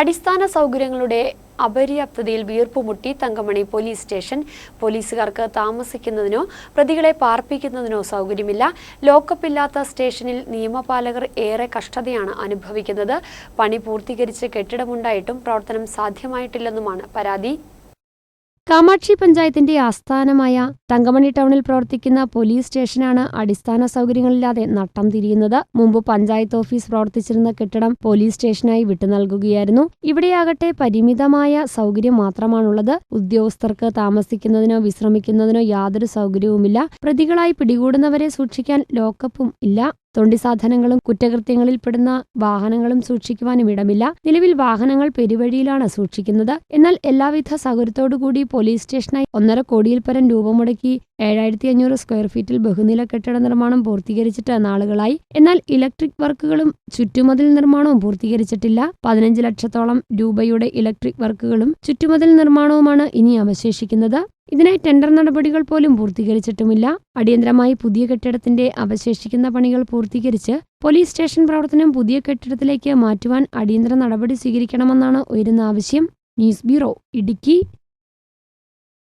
അടിസ്ഥാന സൗകര്യങ്ങളുടെ അപര്യാപ്തതയിൽ വീർപ്പുമുട്ടി തങ്കമണി പോലീസ് സ്റ്റേഷൻ. പോലീസുകാർക്ക് താമസിക്കുന്നതിനോ പ്രതികളെ പാർപ്പിക്കുന്നതിനോ സൗകര്യമില്ല. ലോക്കപ്പ് ഇല്ലാത്ത സ്റ്റേഷനിൽ നിയമപാലകർ ഏറെ കഷ്ടതയാണ് അനുഭവിക്കുന്നത്. പണി പൂർത്തീകരിച്ച് കെട്ടിടമുണ്ടായിട്ടും പ്രവർത്തനം സാധ്യമായിട്ടില്ലെന്നുമാണ് പരാതി. കാമാക്ഷി പഞ്ചായത്തിന്റെ ആസ്ഥാനമായ തങ്കമണി ടൗണിൽ പ്രവർത്തിക്കുന്ന പോലീസ് സ്റ്റേഷനാണ് അടിസ്ഥാന സൗകര്യങ്ങളില്ലാതെ നട്ടം തിരിയുന്നത്. മുമ്പ് പഞ്ചായത്ത് ഓഫീസ് പ്രവർത്തിച്ചിരുന്ന കെട്ടിടം പോലീസ് സ്റ്റേഷനായി വിട്ടു നൽകുകയായിരുന്നു. ഇവിടെയാകട്ടെ പരിമിതമായ സൗകര്യം മാത്രമാണുള്ളത്. ഉദ്യോഗസ്ഥർക്ക് താമസിക്കുന്നതിനോ വിശ്രമിക്കുന്നതിനോ യാതൊരു സൗകര്യവുമില്ല. പ്രതികളായി പിടികൂടുന്നവരെ സൂക്ഷിക്കാൻ ലോക്കപ്പും ഇല്ല. തൊണ്ടി സാധനങ്ങളും കുറ്റകൃത്യങ്ങളിൽപ്പെടുന്ന വാഹനങ്ങളും സൂക്ഷിക്കുവാനും ഇടമില്ല. നിലവിൽ വാഹനങ്ങൾ പെരുവഴിയിലാണ് സൂക്ഷിക്കുന്നത്. എന്നാൽ എല്ലാവിധ സൗകര്യത്തോടുകൂടി പോലീസ് സ്റ്റേഷനായി ഒന്നര കോടിയിൽ പരം രൂപ മുടക്കി ഏഴായിരത്തി അഞ്ഞൂറ് സ്ക്വയർ ഫീറ്റിൽ ബഹുനില കെട്ടിട നിർമ്മാണം പൂർത്തീകരിച്ചിട്ട് നാളുകളായി. എന്നാൽ ഇലക്ട്രിക് വർക്കുകളും ചുറ്റുമതിൽ നിർമ്മാണവും പൂർത്തീകരിച്ചിട്ടില്ല. പതിനഞ്ച് ലക്ഷത്തോളം രൂപയുടെ ഇലക്ട്രിക് വർക്കുകളും ചുറ്റുമതിൽ നിർമ്മാണവുമാണ് ഇനി അവശേഷിക്കുന്നത്. ഇതിനായി ടെൻഡർ നടപടികൾ പോലും പൂർത്തീകരിച്ചിട്ടുമില്ല. അടിയന്തരമായി പുതിയ കെട്ടിടത്തിന്റെ അവശേഷിക്കുന്ന പണികൾ പൂർത്തീകരിച്ച് പോലീസ് സ്റ്റേഷൻ പ്രവർത്തനം പുതിയ കെട്ടിടത്തിലേക്ക് മാറ്റുവാൻ അടിയന്തര നടപടി സ്വീകരിക്കണമെന്നാണ് ഉയരുന്ന ആവശ്യം. News bureau Idukki.